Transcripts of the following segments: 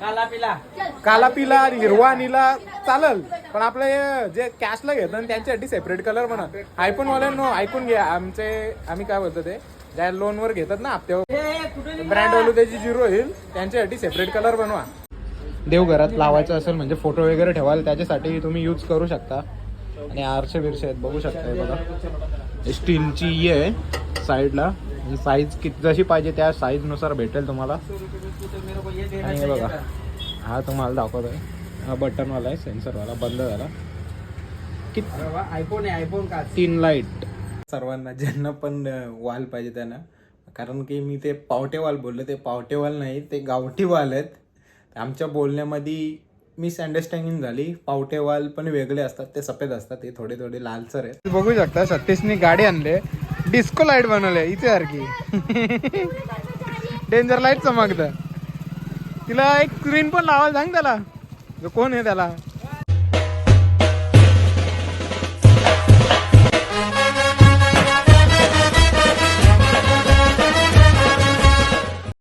काला पिला काला पिला हिरवा निला चालल. पण आपलं हे जे कॅशला घेतात त्यांच्यासाठी सेपरेट कलर म्हणा आयफोन वाल्यांनो ऐकून घ्या. आमचे आम्ही काय बोलतो ते? ज्या लोनवर घेतात ना हप्त्यावर ब्रँड वालू त्याची झिरो होईल. त्यांच्यासाठी सेपरेट कलर बनवा. देवघरात लावायचं असेल म्हणजे फोटो वगैरे ठेवाल त्याच्यासाठी तुम्ही यूज करू शकता. आणि आरशे बिरशे आहेत बघू शकता बघा. स्टीलची आहे साईडला साईज किती जशी पाहिजे त्या साईजनुसार भेटेल तुम्हाला. आणि हे बघा हा तुम्हाला दाखवतोय. हा बटनवाला आहे सेन्सरवाला बंद झाला. किती आयफोन आहे आयफोन का तीन लाइट सर्वांना ज्यांना पण वाल पाहिजे त्यांना. कारण की मी ते पावटे वाल बोललो ते पावटे वाल नाही ते गावठी वाल आहेत. आमच्या बोलण्यामध्ये मिसअंडरस्टँडिंग झाली. पावटे वाल पण वेगळे असतात ते सफेद असतात ते थोडे थोडे लालसर आहेत. बघू शकता सतीशनी गाडी आणले. डिस्को लाइट बनवले इथे सारखी डेंजर लाइट चमकत. तिला एक स्क्रीन पण लावायला सांग त्याला. कोण आहे त्याला.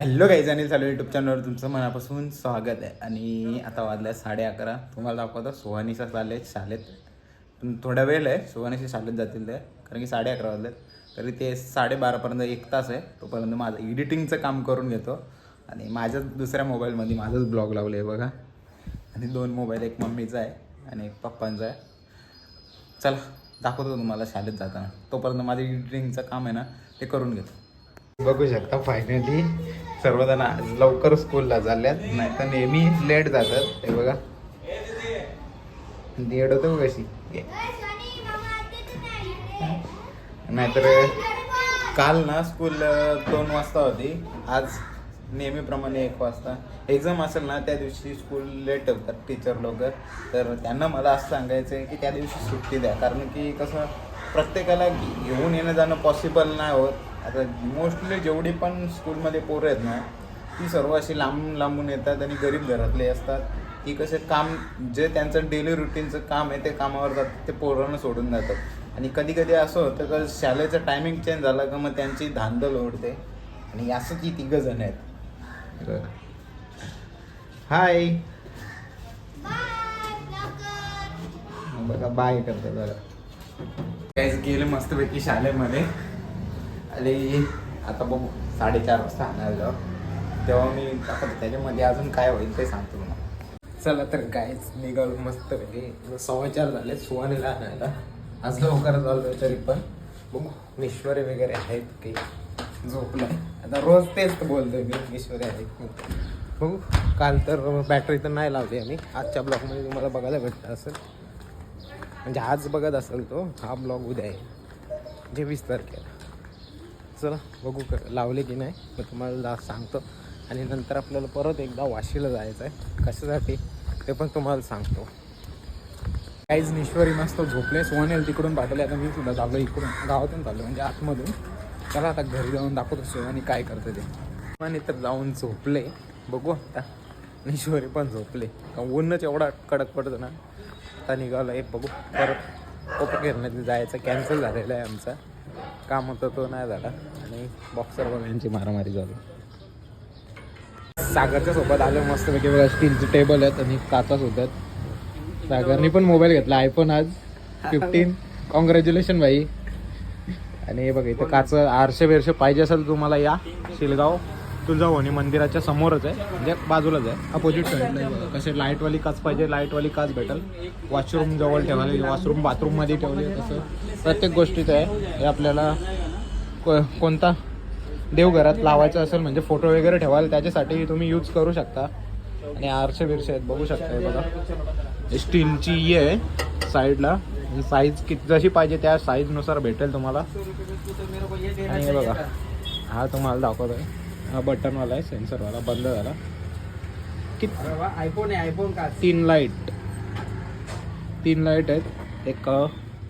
हॅलो काही अनिल चालू युट्यूब चॅनलवर तुमचं मनापासून स्वागत आहे. आणि आता वाजल्या साडे अकरा. तुम्हाला दाखवतो सुहानीचा चालले शाळेत. पण थोडा वेळ आहे सुहानीशी शाळेत जातील ते. कारण की साडे अकरा वाजलेत. तरी ते साडेबारापर्यंत एक तास आहे. तोपर्यंत माझं एडिटिंगचं काम करून घेतो. आणि माझ्याच दुसऱ्या मोबाईलमध्ये माझंच ब्लॉग लावलं आहे बघा. आणि दोन मोबाईल एक मम्मीचा आहे आणि एक पप्पांचा आहे. चला दाखवतो तुम्हाला शाळेत जाताना. तोपर्यंत माझं एडिटिंगचं काम आहे ना ते करून घेतो. बघू शकता फायनली सर्वजण आज लवकर स्कूलला चालल्यात. नाही तर नेहमी लेट जातात. हे बघा. लेट होतं कशी? नाहीतर काल ना स्कूल दोन वाजता होती. आज नेहमीप्रमाणे एक वाजता. एक्झाम असेल ना त्या दिवशी स्कूल लेट ठेवतात टीचर लोक. तर त्यांना मला असं सांगायचं आहे की त्या दिवशी सुट्टी द्या. कारण की कसं प्रत्येकाला घेऊन येणं जाणं पॉसिबल नाही होत. आता मोस्टली जेवढी पण स्कूलमध्ये पोरं आहेत ना ती सर्व अशी लांबून लांबून येतात आणि गरीब घरातले असतात. ती कसे काम जे त्यांचं डेली रुटीनचं काम आहे ते कामावर जातात. ते पोरांना सोडून जातात. आणि कधी कधी असं होतं का शाळेचं टायमिंग चेंज झालं का मग त्यांची धांदल ओढते. आणि असंच ही तिघं जण आहेत. हाय बघा बाय करतात बघा. काहीच गेले मस्तपैकी शाळेमध्ये. आणि आता बघू साडेचार वाजता आणायला जाऊ. तेव्हा मी त्याच्यामध्ये अजून काय होईल ते सांगतो तुम्हाला. चला तर कायच निघालो मस्त पैकी सव्वा चार झाले सुवानीला आणायला. आज लवकर चाललोय तरी पण. बघू ईश्वरी वगैरे आहेत काही झोपला आता रोज तेच बोलतोय मी ईश्वरी आहेत बघू काल तर बॅटरी तर नाही लावली आम्ही. आजच्या ब्लॉगमध्ये तुम्हाला बघायला भेटतं असेल. म्हणजे आज बघत असेल तो हा ब्लॉग उद्या आहे. जे वीस तारखेला. चला बघू क लावले की नाही मग तुम्हाला सांगतो. आणि नंतर आपल्याला परत एकदा वाशीला जायचं आहे कशासाठी? ते पण तुम्हाला सांगतो. काहीच निश्वरी मस्त झोपले. सोनेल तिकडून पाठवले. आता मी सुद्धा चाललो इकडून. गावातून चाललो म्हणजे आतमधून. चला आता घरी जाऊन दाखवतो सोनानी काय करतं ते. आणि तर जाऊन झोपले. बघू आता. निश्वरी पण झोपले. का ऊनच एवढा कडक पडतो ना. आता निघालं एक बघू. परत कोप जायचं. कॅन्सल झालेलं आहे आमचा. काम होतं तो नाही झाला. आणि बॉक्सर यांची मारामारी झाली. सागरच्या सोबत आलं. मस्तपैकी वेगवेगळ्या स्टीलचे टेबल आहेत आणि काचाच होतात सागरने पण मोबाईल घेतला आयफोन आज फिफ्टीन कॉंग्रॅच्युलेशन भाई. आणि हे बघा इथं काच आरशे बिरशे पाहिजे असेल तुम्हाला या शिलगाव. तुळजाभवानी मंदिराच्या समोरच आहे म्हणजे बाजूलाच आहे. अपोजिट साईडला कसे लाईटवाली काच पाहिजे लाईटवाली काच भेटेल. वॉशरूम जवळ ठेवायला वॉशरूम बाथरूममध्ये ठेवली तसं प्रत्येक गोष्टीत आहे. हे आपल्याला को कोणता देवघरात लावायचं असेल म्हणजे फोटो वगैरे ठेवाल त्याच्यासाठी तुम्ही यूज करू शकता. आणि आरशे बिरशे आहेत बघू शकता हे बघा. स्टीलची ही आहे साईडला. साईज किती जशी पाहिजे त्या साईजनुसार भेटेल तुम्हाला. आणि बघा हा तुम्हाला दाखवत आहे हा बटनवाला आहे सेन्सरवाला बंद झाला. किती आयफोन आहे आयफोन का तीन लाइट तीन लाइट आहेत. एक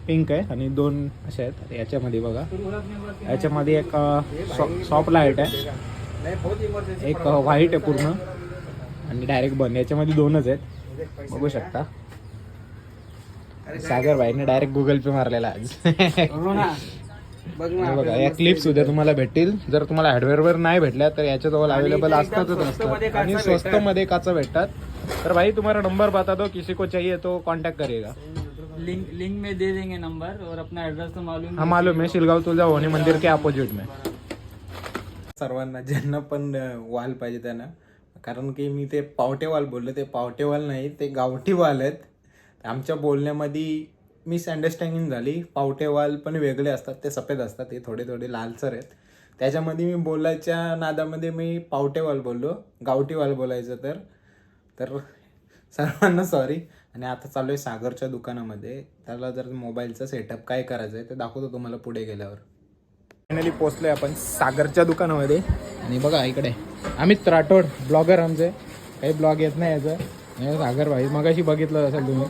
पिंक आहे आणि दोन असे आहेत. याच्यामध्ये बघा. याच्यामध्ये एक सॉफ्ट लाइट आहे. एक व्हाईट आहे पूर्ण. आणि डायरेक्ट बंद. याच्यामध्ये दोनच आहेत. बघू शकता. सागर भाईने डायरेक्ट गुगल पे मारलेला आज. बघ या क्लिप्स उद्या भेटेल. तुम्हाला भेटतील. जर तुम्हाला हार्डवेअरवर नाही भेटल्या तर याच्याजवळ अवेलेबल ते असतातच असतात आणि काचा स्वस्त भेटतात. मध्ये काचा भेटतात. तर भाई तुम्हाला नंबर बता दो किसी को चाहिए तो कांटेक्ट करेगा. लिंक लिंक में दे देंगे नंबर और अपना एड्रेस तो मालूम हा मालूम आहे शिलगाव तुळजा भवानी मंदिर के अपोजिट में. सर्वांना ज्यांना पण वाल पाहिजे त्यांना कारण की मी ते पावटेवाल बोललो ते पावटेवाल नाही ते गावठीवाल आहेत. आमच्या बोलण्यामध्ये मिसअंडरस्टँडिंग झाली. पावटेवाल पण वेगळे असतात ते सफेद असतात ते थोडे थोडे लालसर आहेत. त्याच्यामध्ये मी बोलायच्या नादामध्ये मी पावटेवाल बोललो. गावठीवाल बोलायचं तर. तर सर्वांना सॉरी आणि आता चालू आहे सागरच्या दुकानामध्ये. त्याला जर मोबाईलचा सेटअप काय करायचं आहे ते दाखवतो तुम्हाला पुढे गेल्यावर. फायनली पोचलोय आपण सागरच्या दुकानामध्ये. आणि बघा इकडे. अमित राठोड ब्लॉगर आमचे. काही ब्लॉग येत नाही याचं. हे सागर भाई मगाशी बघितलं असेल तुम्ही.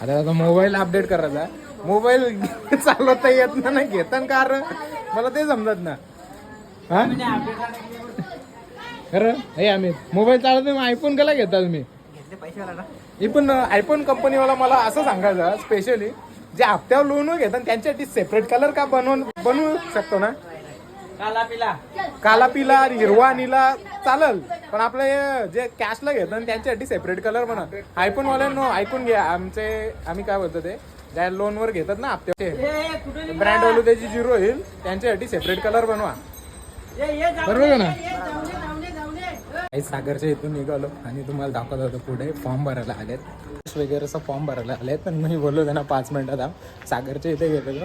आता आता मोबाईल अपडेट करायचा. मोबाईल चालवता येत ना नाही घेता कारण मला ते समजत ना. हा? खरं? हे अमित मोबाईल चालवत मग आयफोन कला घेता तुम्ही? पण आयफोन कंपनीवाला मला असं सांगायचं स्पेशली जे हप्त्यावर लोन घेतात त्यांच्यासाठी सेपरेट कलर का बनवून बनवू शकतो ना? काला पिला. काला पिला हिरवा निला चालल. पण आपलं जे कॅशला घेतात त्यांच्यासाठी सेपरेट कलर बनवा. आयफोन वाल्यांनो ऐकून घ्या. आमचे आम्ही काय बोलतो ते? ज्या लोनवर घेतात ना हप्त्याचे ब्रँड वालू त्याची झिरो होईल. त्यांच्यासाठी सेपरेट कलर बनवा. बरोबर ना. काही सागरच्या इथून निघालो आणि तुम्हाला दाखवत होतो पुढे. फॉर्म भरायला आलेत. वगैरेचा फॉर्म भरायला आले पण मी बोललो त्यांना पाच मिनटात थांब. सागरच्या इथे गेलो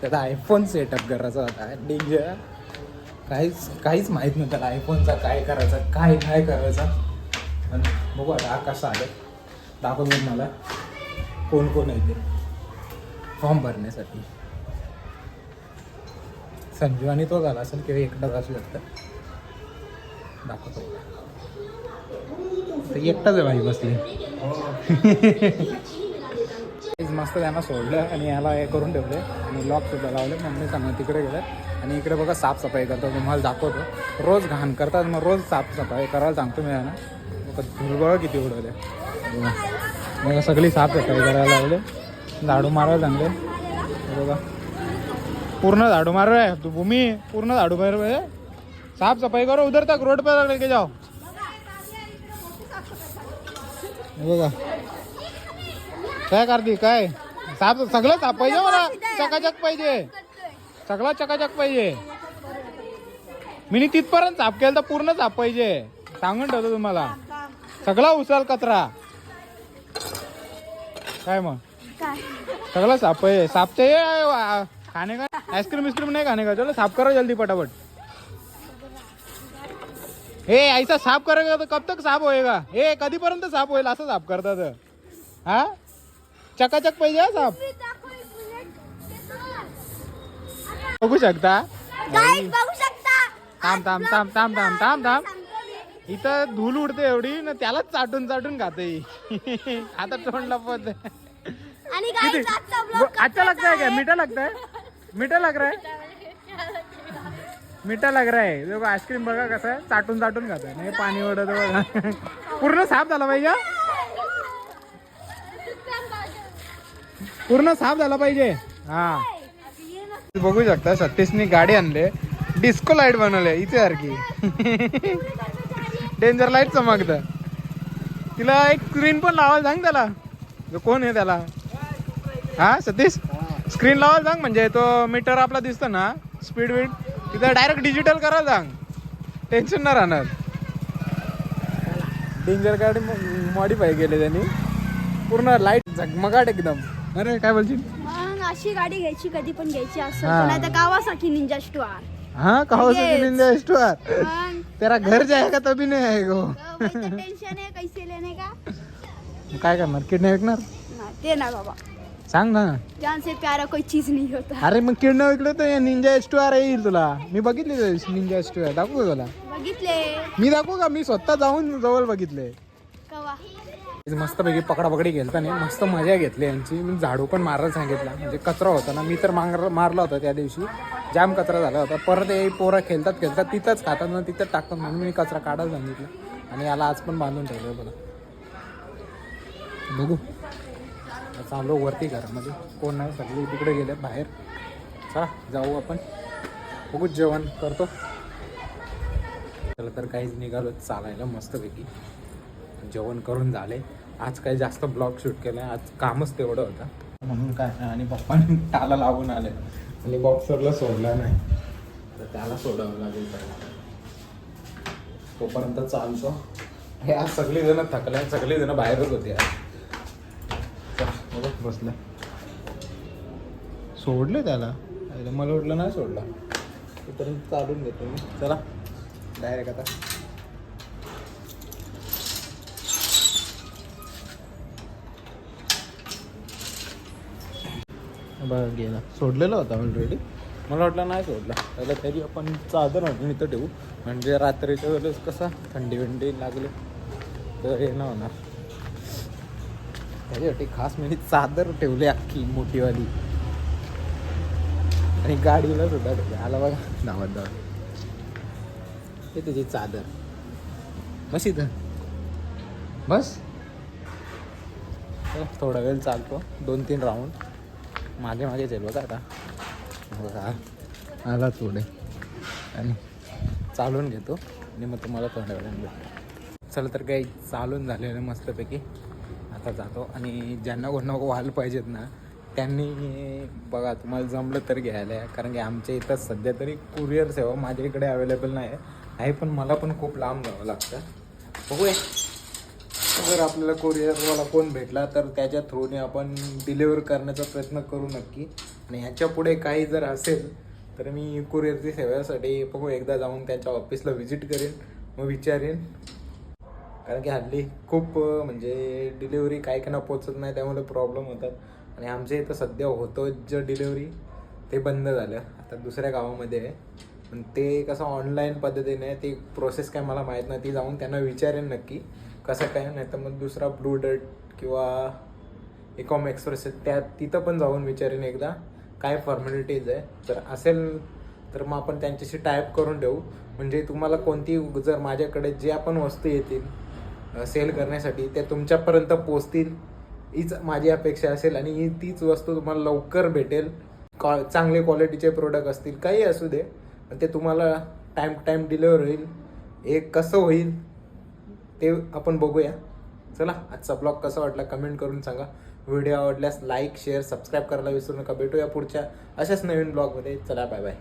त्याचा आयफोन सेटअप करायचा होता. डेंजर काहीच काहीच माहीत नाही त्याला आयफोनचा काय करायचा काय काय करायचा. आणि बघू आता हा कसा आले दाखवून मला. कोण कोण आहे ते? फॉर्म भरण्यासाठी. संजू आणि तो झाला असेल किंवा एकटाच असू शकतं. दाखवतो. तर एकटाच आहे भाई बसले. मस्त त्यांना सोडलं आणि याला हे करून ठेवले. आणि लॉक सुद्धा लावले. मम्मी सांगा तिकडे गेलं. आणि इकडे बघा साफसफाई करतो तुम्हाला दाखवतो. रोज घाण करतात. मग रोज साफसफाई करायला सांगतो मी यांना. बघा धूळ किती उडवले. बघा. सगळी साफसफाई करायला लावले. झाडू मारायला चांगले बघा. पूर्ण झाडू मारू आहे तू भूमी पूर्ण झाडू मारू आहे साफ सफाई करो उधर तक रोड पर लेके जाओ। बघा। काय करते काय? साफ सगळं साफ पाहिजे हो मला? चकाचक पाहिजे। सगळा चकाचक पाहिजे। मी तिथपर्यंत साफ केलं तर पूर्ण साफ पाहिजे. सांगून ठेवतो तुम्हाला. सगळा उचल कचरा. काय मग? सगळं साफ पाहिजे. साफ ते खाणे का? आईस्क्रीम विस्क्रीम नाही खाणे का? चलो साफ करा जल्दी पटापट. ए ऐसा साफ करेगा तो कब तक साफ होएगा? ए कधीपर्यंत साफ होईल असं साफ करतात हा? चकाचक पाहिजे साफ. बघू शकता? थांब थांब थांब थांब थांब थांब थांब. इथं धूल उडते एवढी ना त्यालाच चाटून चाटून खाते. आता तोंड लपवत अच्छा लगता है क्या? मीठा लगता है मीठा लग रहा है मीठा लग रहा है। देखो आईस्क्रीम बघा कसं आहे. चाटून चाटून खात नाही पाणी ओढत बघा. पूर्ण साफ झाला पाहिजे? पूर्ण साफ झाला पाहिजे. हा. बघू शकता सतीशनी गाडी आणले. डिस्को लाइट बनवले इथे सारखी डेंजर लाइट चमकत. तिला एक स्क्रीन पण लावायला सांग त्याला. जो कोण आहे त्याला. हा सतीश? स्क्रीन लावायला सांग म्हणजे तो मीटर आपला दिसतो ना स्पीड बीड तिथं डायरेक्ट डिजिटल करायला सांग. टेन्शन नाही राहणार. डेंजर गाडी मॉडीफाय केले त्यांनी. पूर्ण लाइट झगमगाट एकदम. अरे काय बोलशील? मग अशी गाडी घ्यायची कधी पण घ्यायची असं. हा. नाही तर कावासाठी निंजा स्टुआर हाँ कहो Yes. निंजा स्टोर मग? तेरा घर जाएगा तभी नहीं आएगा टेन्शन आहे कैसे लेने का? काय करणार? किडनॅप विकणार? ना, ते ना बाबा. सांग ना. जान से प्यारा कोई चीज नहीं होता. अरे मग किडनॅप विकलं तर निंजा एस टू आर येईल तुला. मी बघितली निंजा एस टू आर दाखवू का तुला? बघितले. मी दाखवू का? मी स्वतः जाऊन जवळ बघितले. कवा? मस्तपैकी पकडापकडी गेलता नाही मस्त मजा घेतली यांची. मी झाडू पण मारायला सांगितला. म्हणजे कचरा होता ना. मी तर मांगर मारला होता त्या दिवशी. जाम कचरा झाला होता. परत हे पोरं खेळतात खेळतात. तिथंच खातात ना तिथंच टाकतात म्हणून मी कचरा काढायला सांगितलं. आणि याला आज पण बांधून ठेवलं बघा. बघू. चाललो वरती घरामध्ये. कोण नाही सगळे तिकडे गेले बाहेर. चला जाऊ आपण. बघूच जेवण करतो. चला तर काहीच निघालो. चालायला मस्तपैकी. जेवण करून झाले. आज काही जास्त ब्लॉग शूट केलं आज कामच तेवढं होतं. म्हणून काय नाही. आणि पप्पाने टाला लावून आले. आणि बॉक्सरला सोडला नाही. तर त्याला सोडावं लागेल तोपर्यंत चालतो. हे आज सगळेजण थकले सगळेजण बाहेरच होते आज. बसला. सोडले त्याला. अरे मला वाटलं नाही सोडला. तोपर्यंत चालून घेतो मी. चला. डायरेक्ट आता. बघा गेला. सोडलेला होता ऑलरेडी मला वाटलं नाही सोडला. त्याला तरी आपण चादर आणून इथं ठेवू. म्हणजे रात्रीच्या वेळेस कसा थंडी विंडी लागली तर हे ना होणार. त्याच्यासाठी खास मी चादर ठेवली अख्खी मोठीवाली. आणि गाडीला सुद्धा ठेवली. आला बघा नावात दावा हे त्याची चादर. बस इथं. बस. थोडा वेळ चालतो. दोन तीन राऊंड मागे मागे चल बघा आता. बघा आला थोडे. आणि चालून घेतो. आणि मग तुम्हाला थोड्या वेळाने भेटतो. चला तर काही चालून झालेलं मस्तपैकी. आता जातो. आणि ज्यांना कोण नको व्हायला पाहिजेत ना त्यांनी बघा तुम्हाला जमलं तर घ्यायला आहे कारण की आमच्या इथं सध्या तरी कुरिअर सेवा माझ्या इकडे अवेलेबल नाही आहे. पण मला पण खूप लांब जावं लागतं. बघूया. जर आपल्याला कुरिअरवाला कोण भेटला तर त्याच्या थ्रूने आपण डिलिव्हर करण्याचा प्रयत्न करू नक्की. आणि ह्याच्या पुढे काही जर असेल तर मी कुरिअरची सेवेसाठी बघू एकदा जाऊन त्यांच्या ऑफिसला व्हिजिट करेन. मग विचारेन. कारण की हल्ली खूप म्हणजे डिलिव्हरी काही काय पोचत नाही त्यामुळे प्रॉब्लेम होतात. आणि आमच्या इथं सध्या होतो जे डिलिव्हरी ते बंद झालं. आता दुसऱ्या गावामध्ये आहे. पण ते कसं ऑनलाईन पद्धतीने ती प्रोसेस काय मला माहीत नाही ती जाऊन त्यांना विचारेन नक्की कसं काय. नाही तर मग दुसरा ब्लू डर्ट किंवा इकॉम एक्सप्रेस त्या तिथं पण जाऊन विचारेन एकदा. काय फॉर्मॅलिटीज आहे. जर असेल तर मग आपण त्यांच्याशी टाईप करून देऊ. म्हणजे तुम्हाला कोणती जर माझ्याकडे ज्या पण वस्तू येतील सेल करण्यासाठी त्या तुमच्यापर्यंत पोचतील. हीच माझी अपेक्षा असेल आणि ही तीच वस्तू तुम्हाला लवकर भेटेल. कॉ चांगले क्वालिटीचे प्रोडक्ट असतील काही असू दे. पण ते तुम्हाला टाईम टाईम डिलिव्हर होईल. हे कसं होईल ते आपण बघूया. चला आजचा ब्लॉग कसा वाटला कमेंट करून सांगा. व्हिडिओ आवडल्यास लाईक शेअर सबस्क्राईब करायला विसरू नका. भेटूया पुढच्या अशाच नवीन ब्लॉगमध्ये चला बाय बाय